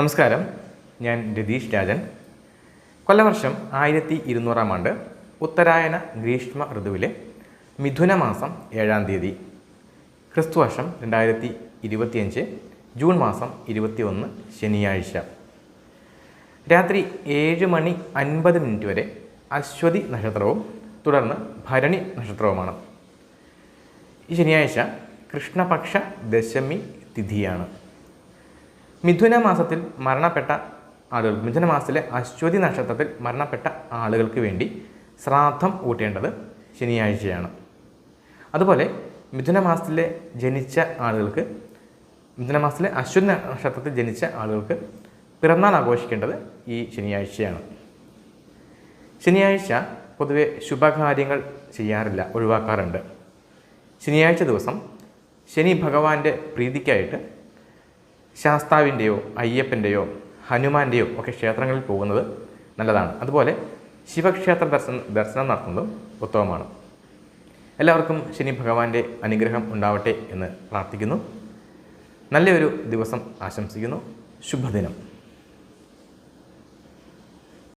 നമസ്കാരം. ഞാൻ രതീഷ് രാജൻ. കൊല്ലവർഷം ആയിരത്തി ഇരുന്നൂറാം ആണ്ട് ഉത്തരായന ഗ്രീഷ്മ ഋതുവിലെ മിഥുന മാസം ഏഴാം തീയതി ക്രിസ്തുവർഷം രണ്ടായിരത്തി ഇരുപത്തിയഞ്ച് ജൂൺ മാസം ഇരുപത്തി ഒന്ന് ശനിയാഴ്ച. രാത്രി ഏഴ് മണി അൻപത് മിനിറ്റ് വരെ അശ്വതി നക്ഷത്രവും തുടർന്ന് ഭരണി നക്ഷത്രവുമാണ്. ഈ ശനിയാഴ്ച കൃഷ്ണപക്ഷ ദശമി തിഥിയാണ്. മിഥുന മാസത്തിൽ മരണപ്പെട്ട ആളുകൾ മിഥുന മാസത്തിലെ അശ്വതി നക്ഷത്രത്തിൽ മരണപ്പെട്ട ആളുകൾക്ക് വേണ്ടി ശ്രാദ്ധം ഊട്ടേണ്ടത് ശനിയാഴ്ചയാണ്. അതുപോലെ മിഥുന മാസത്തിലെ ജനിച്ച ആളുകൾക്ക് മിഥുന മാസത്തിലെ അശ്വതി നക്ഷത്രത്തിൽ ജനിച്ച ആളുകൾക്ക് പിറന്നാൾ ആഘോഷിക്കേണ്ടത് ഈ ശനിയാഴ്ചയാണ്. ശനിയാഴ്ച പൊതുവെ ശുഭകാര്യങ്ങൾ ചെയ്യാറില്ല ഒഴിവാക്കാറുണ്ട്. ശനിയാഴ്ച ദിവസം ശനി ഭഗവാന്റെ പ്രീതിക്കായിട്ട് ശാസ്താവിന്റെയോ അയ്യപ്പന്റെയോ ഹനുമാന്റെയോ ഒക്കെ ക്ഷേത്രങ്ങളിൽ പോകുന്നത് നല്ലതാണ്. അതുപോലെ ശിവക്ഷേത്ര ദർശനം ദർശനം നടത്തുന്നതും ഉത്തമമാണ്. എല്ലാവർക്കും ശനി ഭഗവാന്റെ അനുഗ്രഹം ഉണ്ടാവട്ടെ എന്ന് പ്രാർത്ഥിക്കുന്നു. നല്ലൊരു ദിവസം ആശംസിക്കുന്നു. ശുഭദിനം.